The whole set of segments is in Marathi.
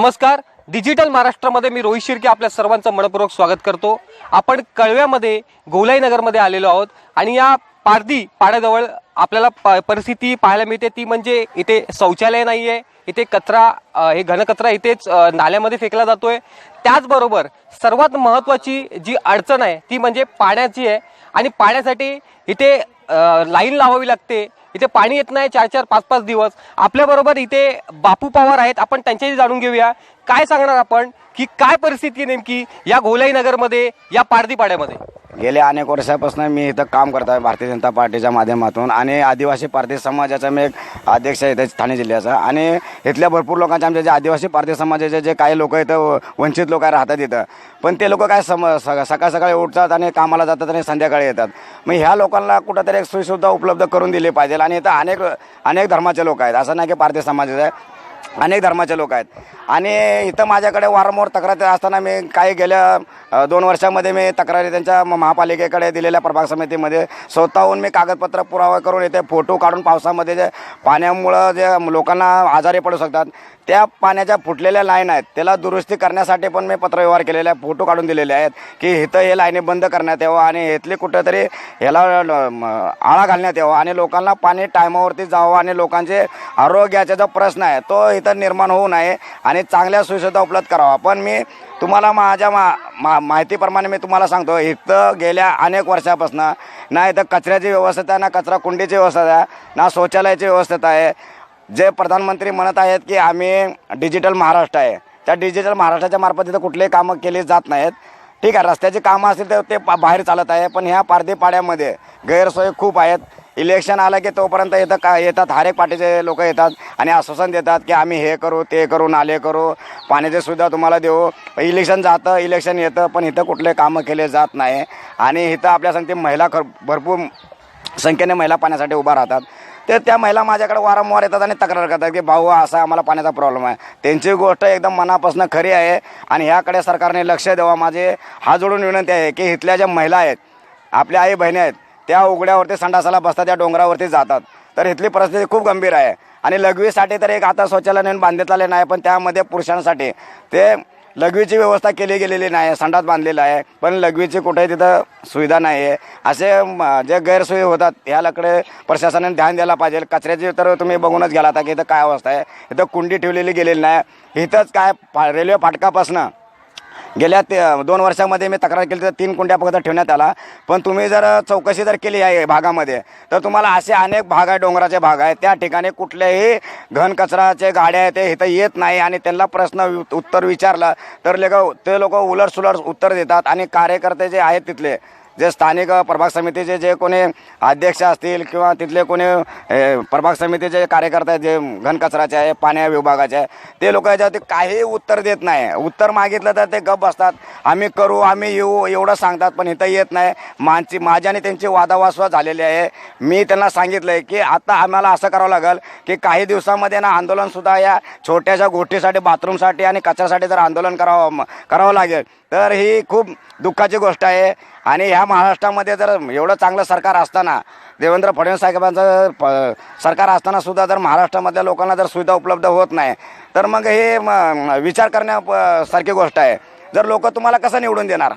नमस्कार. डिजिटल महाराष्ट्रामध्ये मी रोहित शिर्के आपल्या सर्वांचं मनपूर्वक स्वागत करतो. आपण कळव्यामध्ये गोलाईनगरमध्ये आलेलो आहोत आणि या पारदी पाड्याजवळ आपल्याला प परिस्थिती पाहायला मिळते. ती म्हणजे इथे शौचालय नाही आहे इथे कचरा हे घनकचरा इथेच नाल्यामध्ये फेकला जातोय. त्याचबरोबर सर्वात महत्त्वाची जी अडचण आहे ती म्हणजे पाण्याची आहे. आणि पाण्यासाठी इथे लाईन लावावी लागते. इथे पाणी येत नाही चार चार पाच पाच दिवस. आपल्याबरोबर इथे बापू पवार आहेत आपण त्यांच्याशी जाणून घेऊया. काय सांगणार आपण? की काय परिस्थिती नेमकी या गोलाई नगरमध्ये या पारदी पाड्यामध्ये गेल्या अनेक वर्षापासून मी इथं काम करत आहे भारतीय जनता पार्टीच्या माध्यमातून आणि आदिवासी पारधी समाजाचा मी एक अध्यक्ष आहे इथे ठाणे जिल्ह्याचा. आणि इथल्या भरपूर लोकांचे आमच्या जे आदिवासी पारधी समाजाचे जे काही लोक इथं वंचित लोक राहतात इथं पण ते लोक काय सम सकाळ सकाळी उठतात आणि कामाला जातात आणि संध्याकाळी येतात. मग ह्या लोकांना कुठंतरी एक सोयीसुद्धा उपलब्ध करून दिली पाहिजे. आणि इथं अनेक अनेक धर्माचे लोक आहेत. असं नाही की पारधी समाजाचे. आहे अनेक धर्माचे लोक आहेत. आणि इथं माझ्याकडे वारंवार तक्रारी असताना मी काही गेल्या दोन वर्षामध्ये मी तक्रारी त्यांच्या महापालिकेकडे दिलेल्या प्रभाग समितीमध्ये स्वतःहून मी कागदपत्र पुरावा करून इथे फोटो काढून पावसामध्ये जे पाण्यामुळं जे लोकांना आजारी पडू शकतात त्या पाण्याच्या फुटलेल्या लाईन आहेत. त्याला दुरुस्ती करण्यासाठी पण मी पत्रव्यवहार केलेले आहे फोटो काढून दिलेले आहेत की इथं हे लाईनी बंद करण्यात यावं आणि इथली कुठंतरी ह्याला आळा घालण्यात यावं आणि लोकांना पाणी टायमावरती जावं आणि लोकांचे आरोग्याचा जो प्रश्न आहे तो इथं निर्माण होऊ नये आणि चांगल्या सुविधा उपलब्ध करावा पण मी तुम्हाला माझ्या मा मा माहितीप्रमाणे मी तुम्हाला सांगतो इथं गेल्या अनेक वर्षापासून ना इथं कचऱ्याची व्यवस्था आहे ना कचरा कुंडीची व्यवस्था आहे ना शौचालयाची व्यवस्था आहे. जे प्रधानमंत्री म्हणत आहेत की आम्ही डिजिटल महाराष्ट्र आहे. त्या डिजिटल महाराष्ट्राच्या मार्फत इथं कुठलेही कामं केली जात नाहीत. ठीक आहे रस्त्याची कामं असतील तर ते बाहेर चालत आहे पण ह्या पारधी पाड्यामध्ये गैरसोय खूप आहेत. इलेक्शन आलं की तोपर्यंत येतं का येतात हरेक पार्टीचे लोक येतात आणि आश्वासन देतात की आम्ही हे करू ते करू नाले करू. पाण्याची सुविधा तुम्हाला देऊ. इलेक्शन जातं इलेक्शन येतं पण इथं कुठले कामं केले जात नाही. आणि इथं आपल्या सांगते महिला खर भरपूर संख्येने महिला पाण्यासाठी उभा राहतात. तर त्या महिला माझ्याकडे वारंवार येतात आणि तक्रार करतात की भाऊ असा आम्हाला पाण्याचा प्रॉब्लेम आहे. त्यांची गोष्ट एकदम मनापासून खरी आहे आणि ह्याकडे सरकारने लक्ष द्यावं. माझे हा जोडून विनंती आहे की इथल्या ज्या महिला आहेत आपल्या आई बहिणी आहेत त्या उघड्यावरती संडासाला बसतात त्या डोंगरावरती जातात. तर इथली परिस्थिती खूप गंभीर आहे. आणि लघवीसाठी तर एक आता शौचालय नेऊन बांधण्यात आले नाही पण त्यामध्ये पुरुषांसाठी ते लघवीची व्यवस्था केली गेलेली नाही संडास बांधलेला आहे पण लघवीची कुठेही तिथं सुविधा नाही आहे असे जे गैरसोयी होतात ह्यालाकडे प्रशासनाने ध्यान द्यायला पाहिजे. कचऱ्याची तर तुम्ही बघूनच गेला आता की इथं काय अवस्था आहे. इथं कुंडी ठेवलेली गेलेली नाही. इथंच काय फा रेल्वे फाटकापासनं गेल्या ते दोन वर्षामध्ये मी तक्रार केली तर तीन कुंड्या पकडत ठेवण्यात आला. पण तुम्ही जर चौकशी जर केली आहे भागामध्ये तर तुम्हाला असे अनेक भाग आहे डोंगराचे भाग आहे त्या ठिकाणी कुठल्याही घनकचराचे गाड्या आहेत ते इथं येत नाही आणि त्यांना प्रश्न उत्तर विचारलं तर लोक ते लोक उलट सुलट उत्तर देतात आणि कार्यकर्ते जे आहेत तिथले जे स्थानिक प्रभाग समितीचे जे कोणी अध्यक्ष असतील किंवा तिथले कोणी प्रभाग समितीचे कार्यकर्ते आहेत जे घनकचराचे आहे पाण्या विभागाचे आहे ते लोक याच्यावरती काही उत्तर देत नाही. उत्तर मागितलं तर ते गप बसतात. आम्ही करू आम्ही येऊ एवढं सांगतात पण इथं येत नाही. मानची माझी आणि त्यांची वादावासवा झालेली आहे. मी त्यांना सांगितलं आहे की आता आम्हाला असं करावं लागेल की काही दिवसामध्ये ना आंदोलनसुद्धा या छोट्याशा गोष्टीसाठी बाथरूमसाठी आणि कचऱ्यासाठी जर आंदोलन करावं करावं लागेल तर ही खूप दुःखाची गोष्ट आहे. आणि ह्या महाराष्ट्रामध्ये जर एवढं चांगलं सरकार असताना देवेंद्र फडणवीस साहेबांचं प- सरकार असताना सुद्धा जर महाराष्ट्रामधल्या लोकांना जर सुविधा उपलब्ध होत नाही तर मग हे म- विचार करण्यासारखी गोष्ट आहे. जर लोक तुम्हाला कसं निवडून देणार?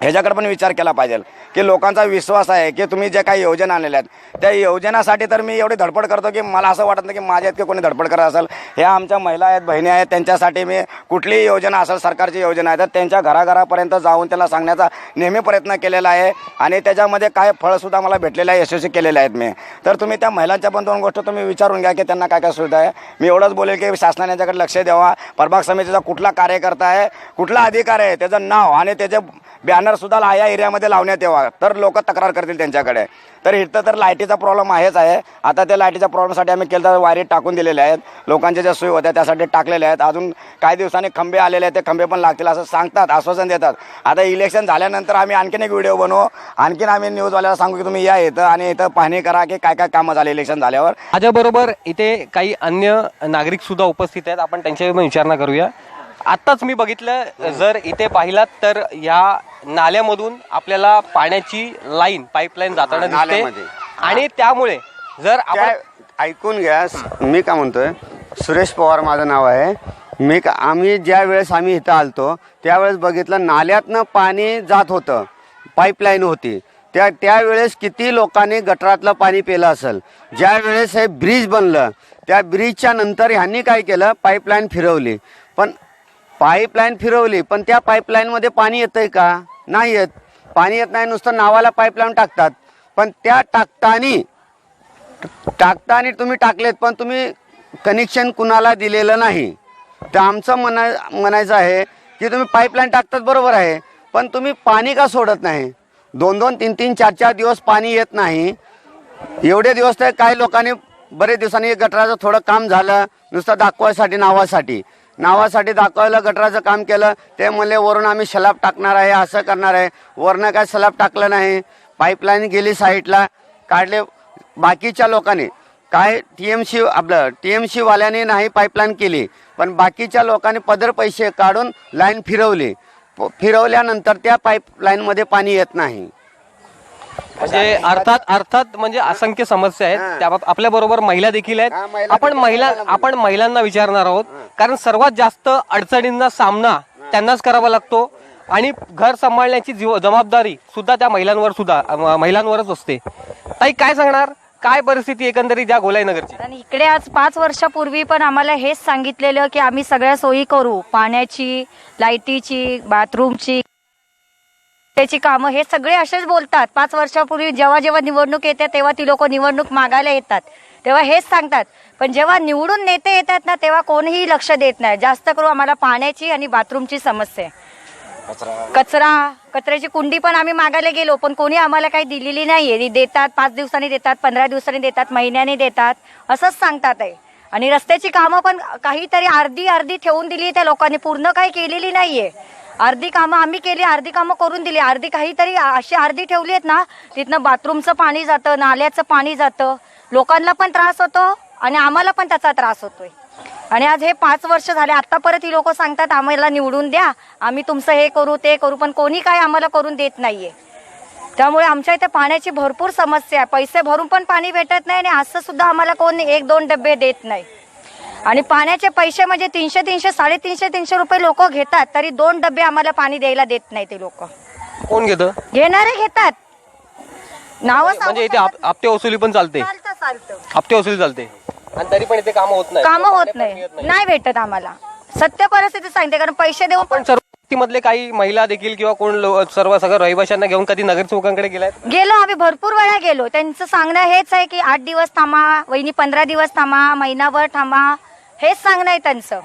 ह्याच्याकडे पण विचार केला पाहिजे. की लोकांचा विश्वास आहे की तुम्ही जे काही योजना आणलेल्या आहेत त्या योजनासाठी तर मी एवढी धडपड करतो की मला असं वाटत नाही की माझ्या इतके कोणी धडपड करत असेल. ह्या आमच्या महिला आहेत बहिणी आहेत त्यांच्यासाठी मी कुठलीही योजना असेल सरकारची योजना आहे तर त्यांच्या घराघरापर्यंत जाऊन त्याला सांगण्याचा नेहमी प्रयत्न केलेला आहे. आणि त्याच्यामध्ये काय फळसुद्धा मला भेटलेलं आहे यशस्वी केलेले आहेत मी. तर तुम्ही त्या महिलांच्या पण दोन गोष्ट तुम्ही विचारून घ्या की त्यांना काय काय सुविधा आहे. मी एवढंच बोलेल की शासनाने याच्याकडे लक्ष द्यावा. प्रभाग समितीचा कुठला कार्यकर्ता आहे कुठला अधिकार आहे त्याचं नाव आणि त्याचे बॅन बॅनर सुद्धा या एरियामध्ये लावण्यात यावा. तर लोक तक्रार करतील त्यांच्याकडे. तर इथं तर लाईटीचा प्रॉब्लेम आहेच आहे. आता त्या लाईटीच्या प्रॉब्लेमसाठी आम्ही केलं तर वायरी टाकून दिलेल्या आहेत. लोकांच्या ज्या सोयी होत्या त्यासाठी टाकलेल्या आहेत. अजून काही दिवसांनी खंबे आलेले आहेत. ते खंबे पण लागतील असं सांगतात आश्वासन देतात. आता इलेक्शन झाल्यानंतर आम्ही आणखीन एक व्हिडिओ बनवू. आणखीन आम्ही न्यूजवाल्याला सांगू की तुम्ही या इथं आणि इथं पाहणी करा की काय काय कामं झाले इलेक्शन झाल्यावर. माझ्याबरोबर इथे काही अन्य नागरिक सुद्धा उपस्थित आहेत. आपण त्यांच्या पण विचारणा करूया. आत्ताच मी बघितलं जर इथे पाहिलात तर या नाल्यामधून आपल्याला पाण्याची लाईन पाईपलाईन जाताना दिसते. नाल्यामध्ये. आणि त्यामुळे जर त्या आपण ऐकून घ्या स- मी काय म्हणतोय सुरेश पवार माझं नाव आहे. मी का आम्ही ज्या वेळेस आम्ही इथं आलतो त्यावेळेस बघितलं नाल्यातनं पाणी जात होतं पाईपलाईन होती. त्या त्यावेळेस किती लोकांनी गटरातलं पाणी पिलं असेल. ज्या वेळेस हे ब्रिज बनलं त्या ब्रिजच्या नंतर ह्यांनी काय केलं पाईपलाईन फिरवली. पण पाईपलाईन फिरवली पण त्या पाईपलाईनमध्ये पाणी येतंय का? नाही येत. पाणी येत नाही नुसतं नावाला पाईपलाईन टाकतात. पण त्या टाकतानी टाकताना तुम्ही टाकलेत पण तुम्ही कनेक्शन कुणाला दिलेलं नाही. तर आमचं म्हणा म्हणायचं आहे की तुम्ही पाईपलाईन टाकतात बरोबर आहे पण तुम्ही पाणी का सोडत नाही? दोन दोन तीन तीन चार चार दिवस पाणी येत नाही. एवढे दिवस तर काही लोकांनी बरेच दिवसांनी गटराचं थोडं काम झालं नुसतं दाखवायसाठी नावासाठी. नावासाठी दाखवायला गटराचं काम केलं. ते म्हणले वरून आम्ही सलाब टाकणार आहे असं करणार आहे. वरनं काय सलाब टाकलं नाही. पाईपलाईन गेली साईडला काढले बाकीच्या लोकांनी. काय टी एम सी आपलं टी एम सीवाल्याने नाही पाईपलाईन केली पण बाकीच्या लोकांनी पदर पैसे काढून लाईन फिरवली. प- फिरवल्यानंतर त्या पाईपलाईनमध्ये पाणी येत नाही. म्हणजे अर्थात अर्थात म्हणजे असंख्य समस्या आहेत. त्या आपल्या बरोबर महिला देखील हा, आहेत महिला आपण देखील महिला. आपण महिलांना विचारणार आहोत. कारण सर्वात जास्त अडचणींचा सामना त्यांनाच करावा लागतो. आणि घर सांभाळण्याची जीव- जबाबदारी सुद्धा त्या महिलांवर सुद्धा अं, महिलांवरच असते. ताई काय सांगणार? काय परिस्थिती एकंदरीत या गोलाई नगरची आणि इकडे आज पाच वर्षापूर्वी पण आम्हाला हेच सांगितलेलं की आम्ही सगळ्या सोयी करू. पाण्याची लाईटीची बाथरूमची. त्याची कामं हे सगळे असेच बोलतात. पाच वर्षापूर्वी जेव्हा जेव्हा निवडणूक येते तेव्हा ती लोक निवडणूक मागायला येतात. तेव्हा हेच सांगतात. पण जेव्हा निवडून नेते येतात ना तेव्हा कोणीही लक्ष देत नाही. जास्त करून आम्हाला पाण्याची आणि बाथरूमची समस्या आहे. कचरा. कचऱ्याची कुंडी पण आम्ही मागायला गेलो पण कोणी आम्हाला काही दिलेली नाहीये. देतात पाच दिवसांनी देतात पंधरा दिवसांनी देतात महिन्याने देतात असंच सांगतात आहे आणि रस्त्याची कामं पण काहीतरी अर्धी अर्धी ठेवून दिली त्या लोकांनी. पूर्ण काही केलेली नाहीये. अर्धी कामं आम्ही केली अर्धी कामं करून दिली. अर्धी काहीतरी अशी अर्धी ठेवली आहेत ना तिथनं बाथरूमचं पाणी जातं नाल्याचं पाणी जातं. लोकांना पण त्रास होतो आणि आम्हाला पण त्याचा त्रास होतोय. आणि आज हे पाच वर्ष झाले आता परत ही लोक सांगतात आम्हाला निवडून द्या. आम्ही तुमचं हे करू ते करू पण कोणी काय आम्हाला करून देत नाहीये. त्यामुळे आमच्या इथे पाण्याची भरपूर समस्या आहे. पैसे भरून पण पाणी भेटत नाही आणि असं सुद्धा आम्हाला कोण एक दोन डबे देत नाही. आणि पाण्याचे पैसे म्हणजे तीनशे तीनशे साडेतीनशे तीनशे रुपये लोक घेतात तरी दोन डबे आम्हाला पाणी द्यायला देत नाही ते लोक. कोण घेतं? घेणारे घेतात. नाव म्हणजे इथे हप्ते वसुली पण चालते. चालतं चालतं. हप्ते वसुली चालते. आणि तरी पण इथे कामं होत नाही. कामं होत नाही. नाही. भेटत आम्हाला. सत्य परिस्थिती सांगते कारण पैसे देऊन पण सर्व मधले काही महिला देखील किंवा कोण लो- सर्व सगळं रहिवाशांना घेऊन कधी नगरसेवकांकडे गेलाय? गेलो आम्ही भरपूर वेळा गेलो. त्यांचं सांगणं हेच आहे की आठ दिवस थांबा वहिनी पंधरा दिवस थांबा महिनाभर थांबा. हेच सांगणं आहे त्यांचं.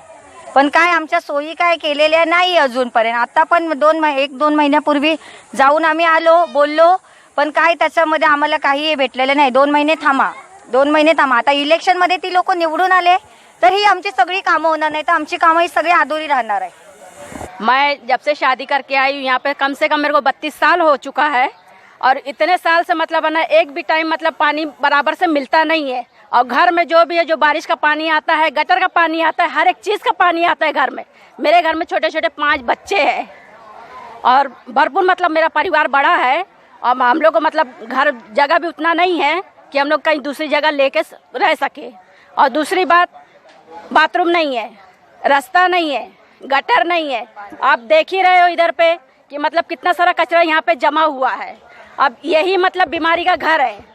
पण काय आमच्या सोयी काय केलेल्या नाही अजूनपर्यंत. आता पण दोन महि- एक दोन महिन्यापूर्वी जाऊन आम्ही आलो बोललो पण काय त्याच्यामध्ये आम्हाला काही भेटलेलं नाही. दोन महिने थांबा. दोन महिने थांबा. आता इलेक्शनमध्ये ती लोक निवडून आले तर ही आमची सगळी कामं होणार नाही तर आमची कामं ही सगळी अधुरी राहणार आहे. मैं जब से शादी करके आई हूँ यहाँ पे कम से कम मेरे को बत्तीस साल हो चुका है। और इतने साल से मतलब है ना एक भी टाइम मतलब पानी बराबर से मिलता नहीं है। और घर में जो भी है, जो बारिश का पानी आता है, गटर का पानी आता है, हर एक चीज़ का पानी आता है घर में। मेरे घर में छोटे छोटे पाँच बच्चे हैं। और भरपूर मतलब मेरा परिवार बड़ा है। और हम लोग को मतलब घर जगह भी उतना नहीं है कि हम लोग कहीं दूसरी जगह स- रह सके। और दूसरी बात, बाथरूम नहीं है, रास्ता नहीं है, गटर नहीं है। आप देख ही रहे हो इधर पे कि मतलब कितना सारा कचरा यहाँ पे जमा हुआ है। अब यही मतलब बीमारी का घर है।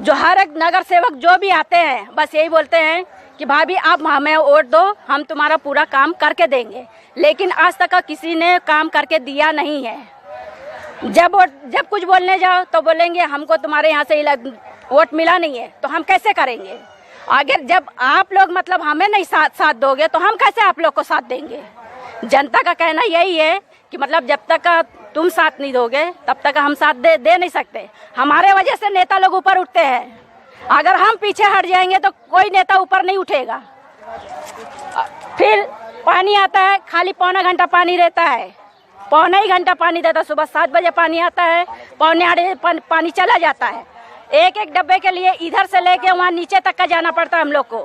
जो हर एक नगर सेवक जो भी आते हैं, बस यही बोलते हैं कि भाभी, आप हमें वोट दो, हम तुम्हारा पूरा काम करके देंगे। लेकिन आज तक किसी ने काम करके दिया नहीं है। जब वोट जब कुछ बोलने जाओ तो बोलेंगे, हमको तुम्हारे यहाँ से वोट मिला नहीं है तो हम कैसे करेंगे? अगर जब आप लोग मतलब हमें नहीं साथ साथ दोगे तो हम कैसे आप लोग को साथ देंगे? जनता का कहना यही है कि मतलब जब तक तुम साथ नहीं दोगे, तब तक हम साथ दे दे नहीं सकते। हमारे वजह से नेता लोग ऊपर उठते हैं। अगर हम पीछे हट जाएँगे तो कोई नेता ऊपर नहीं उठेगा। फिर पानी आता है, खाली पौना घंटा पानी रहता है। पौना ही घंटा पानी देता, सुबह सात बजे पानी आता है, पौने आठ बजे पानी चला जाता है। एक एक डब्बे के लिए इधर से लेके वहाँ नीचे तक का जाना पड़ता है हम लोग को।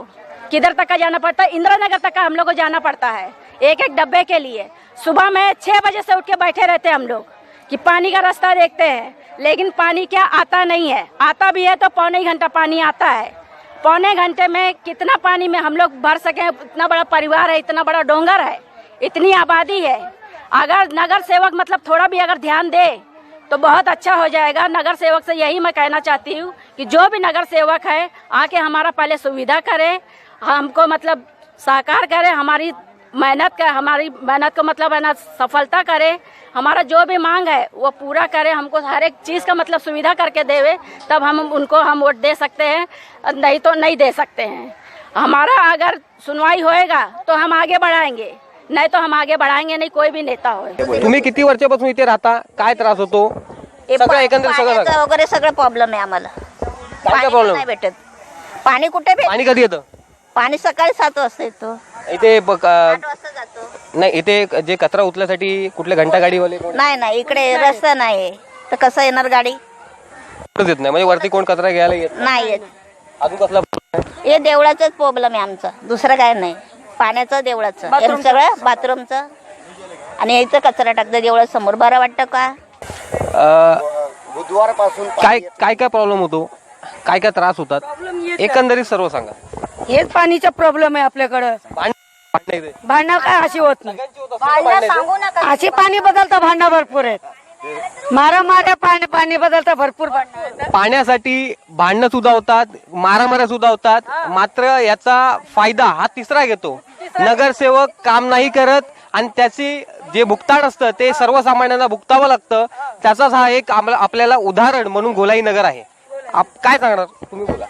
किधर तक का जाना पड़ता है? इंदिरा नगर तक का हम लोग को जाना पड़ता है। एक एक डब्बे के लिए। सुबह में छः बजे से उठ के बैठे रहते हैं हम लोग, कि पानी का रास्ता देखते हैं, लेकिन पानी क्या आता नहीं है। आता भी है तो पौने घंटा पानी आता है। पौने घंटे में कितना पानी में हम लोग भर सके, इतना बड़ा परिवार है, इतना बड़ा डोंगर है, इतनी आबादी है। अगर नगर सेवक मतलब थोड़ा भी अगर ध्यान दे तो बहुत अच्छा हो जाएगा। नगर सेवक से यही मैं कहना चाहती हूँ कि जो भी नगर सेवक है, आके हमारा पहले सुविधा करे, हमको मतलब साकार करे, हमारी मेहनत का हमारी मेहनत का मतलब है ना सफलता करे। हमारा जो भी मांग है वो पूरा करे। हमको हर एक चीज़ का मतलब सुविधा करके देवे तब हम उनको हम वोट दे सकते हैं नहीं तो नहीं दे सकते हैं। हमारा अगर सुनवाई होएगा तो हम आगे बढ़ाएँगे। नहीं तो हम आगे बढ़ाएँगे नहीं कोई भी नेता होए। तुम्ही किती वर्षापासून इथे राहता? काय त्रास होतो? हे सगळं पा- एकंदरीत सगळं. वगैरे सगळं प्रॉब्लेम आहे आम्हाला. काय प्रॉब्लेम नाही भेटत. पाणी कुठे भेट पाणी कधी येतं? पाणी सकाळी सात वाजता येतो. इथे ब- आठ अ, वाजता जातो. नाही इथे जे कचरा उचल्यासाठी कुठले घंटा गाडीवाले कोण? नाही नाही इकडे रस्ता नाही तर कसं येणार गाडी? येत नाही. म्हणजे वरती कोण कचरा घ्यायला येत नाही. नाही येत. अजून कसला problem आहे? हे देवळाचाच प्रॉब्लेम आहे आमचा. दुसरं काय नाही. पाण्याचं देवळाचं. हे सगळं बाथरूमचं. आणि यायचं कचरा टाकतं. देवळासमोर बरं वाटतं का? अ, बुधवारपासून काय काय काय प्रॉब्लेम होतो? काय काय त्रास होतात? एकंदरीत सर्व सांगा. हेच पाणीचा प्रॉब्लेम आहे आपल्याकडं. भांडणं काय अशी होत नाही. अशी पाणी बदलता भांडणं भरपूर आहेत. मारा माऱ्या पाणी पाणी बदलता भरपूर भांडणं. पाण्यासाठी भांडणं सुद्धा होतात मारामाऱ्या सुद्धा होतात मात्र याचा फायदा हा तिसरा घेतो. नगरसेवक काम नाही करत आणि त्याची जे भुगतान असतं ते सर्वसामान्यांना भुगतावं लागतं. त्याचाच हा एक आपल्याला उदाहरण म्हणून गोलाई नगर आहे. आप- काय सांगणार? तुम्ही बोला.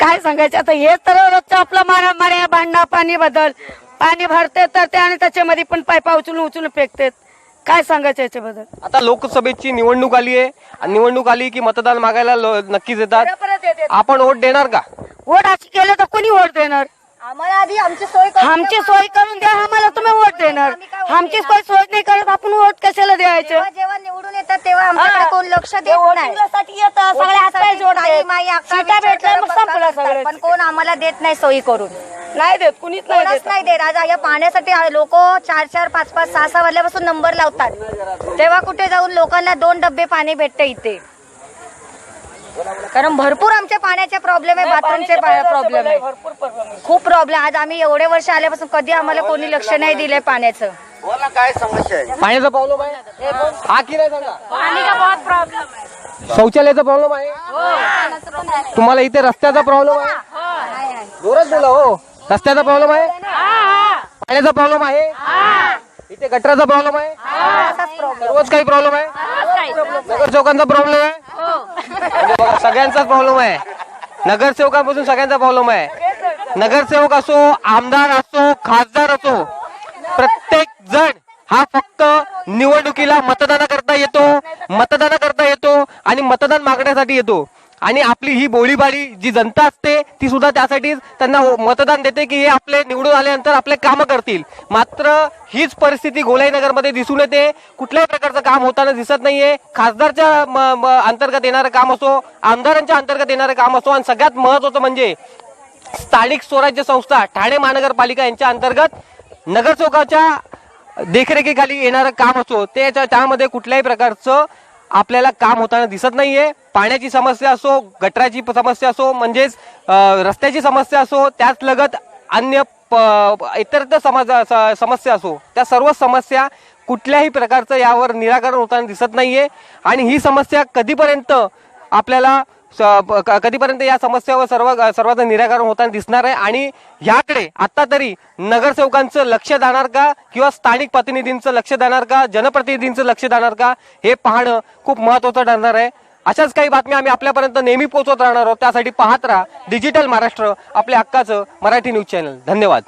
काय सांगायचं? आता हे तर रोजचं आपलं मारा माऱ्या भांडणं पाणी बदल. पाणी भरते तर ते आणि त्याच्यामध्ये पण पायपा उचलून उचलून फेकतात. काय सांगायचं याच्याबद्दल? आता लोकसभेची निवडणूक आली आहे. आणि निवडणूक आली की मतदान मागायला लो- नक्कीच येतात. आपण वोट देणार का? वोट अशी केलं तर कोणी वोट देणार? आम्हाला आधी आमची सोय आमची सोय करून द्या आम्हाला तुम्ही वोट देणार. आमची सोय सोय नाही करत आपण वोट कशाला द्यायचं? जेव्हा जेव्हा निवडून येतात तेव्हा आमच्याकडे कोण लक्ष देत नाही. साठी येतं सगळे हातपाय जोडतात. माई अक्का सीटा विचार भेटल्या मग संपलं बसतात. सगळं. पण कोण आम्हाला देत नाही सोयी करून. नाही देत कुणीच नाही कोणच देत. नाही देत. आज या पाण्यासाठी लोक चार चार पाच पाच सहा सहा वाजल्यापासून नंबर लावतात. तेव्हा कुठे जाऊन लोकांना दोन डब्बे पाणी भेटते इथे. कारण भरपूर आमच्या पाण्याचे प्रॉब्लेम आहे बाथरूमचे प्रॉब्लेम आहे. भरपूर प्रॉब्लेम आहे. खूप प्रॉब्लेम आज आम्ही एवढे वर्ष आल्यापासून कधी आम्हाला कोणी लक्ष नाही दिलंय पाण्याचं. बोला काय समस्या आहे? पाण्याचा प्रॉब्लेम आहे? हा की नाही सांगा पानी का बहुत प्रॉब्लम है शौचालयाचा प्रॉब्लेम आहे? तुम्हाला इथे रस्त्याचा प्रॉब्लेम आहे? जोरात बोला हो. रस्त्याचा प्रॉब्लेम आहे? पाण्याचा प्रॉब्लेम आहे? इथे गटराचा प्रॉब्लेम आहे. सर्वच काही प्रॉब्लेम आहे. नगरसेवकांचा प्रॉब्लेम आहे. बघा, सगळ्यांचाच प्रॉब्लेम आहे. नगरसेवकांपासून सगळ्यांचा प्रॉब्लेम आहे. नगरसेवक असो आमदार असो खासदार असो प्रत्येक जण हा फक्त निवडणुकीला मतदानाकरता येतो मतदानाकरता येतो आणि मतदान मागण्यासाठी येतो. आणि आपली ही बोळीबाळी जी जनता असते ती सुद्धा त्यासाठीच त्यांना हो- मतदान देते की हे आपले निवडून आल्यानंतर आपले कामं करतील. मात्र हीच परिस्थिती गोलाईनगरमध्ये दिसून येते. कुठल्याही प्रकारचं काम होताना दिसत नाहीये. खासदारच्या म- म- अंतर्गत येणारं काम असो आमदारांच्या अंतर्गत येणारं काम असो आणि सगळ्यात महत्वाचं म्हणजे स्थानिक स्वराज्य संस्था ठाणे महानगरपालिका यांच्या अंतर्गत नगरसेवकाच्या देखरेखीखाली येणारं काम असो ते त्यामध्ये कुठल्याही प्रकारचं आपल्याला काम होताना दिसत नाहीये. पाण्याची समस्या असो गटराची समस्या असो म्हणजेच रस्त्याची समस्या असो त्याच लगत अन्य प- इतर तर समज स- समस्या असो त्या सर्व समस्या कुठल्याही प्रकारचं यावर निराकरण होताना दिसत नाहीये. आणि ही समस्या कधीपर्यंत आपल्याला कधीपर्यंत या समस्यावर सर्व सर्वांचं निराकरण होताना दिसणार आहे? आणि ह्याकडे आत्ता तरी नगरसेवकांचं लक्ष जाणार का? किंवा स्थानिक प्रतिनिधींचं लक्ष जाणार का? जनप्रतिनिधींचं लक्ष जाणार का? हे पाहणं खूप महत्वाचं ठरणार आहे. अशाच काही बातम्या आम्ही आपल्यापर्यंत नेहमी पोहोचवत राहणार आहोत. त्यासाठी पाहत राहा डिजिटल महाराष्ट्र आपल्या हक्काचं मराठी न्यूज चॅनल. धन्यवाद.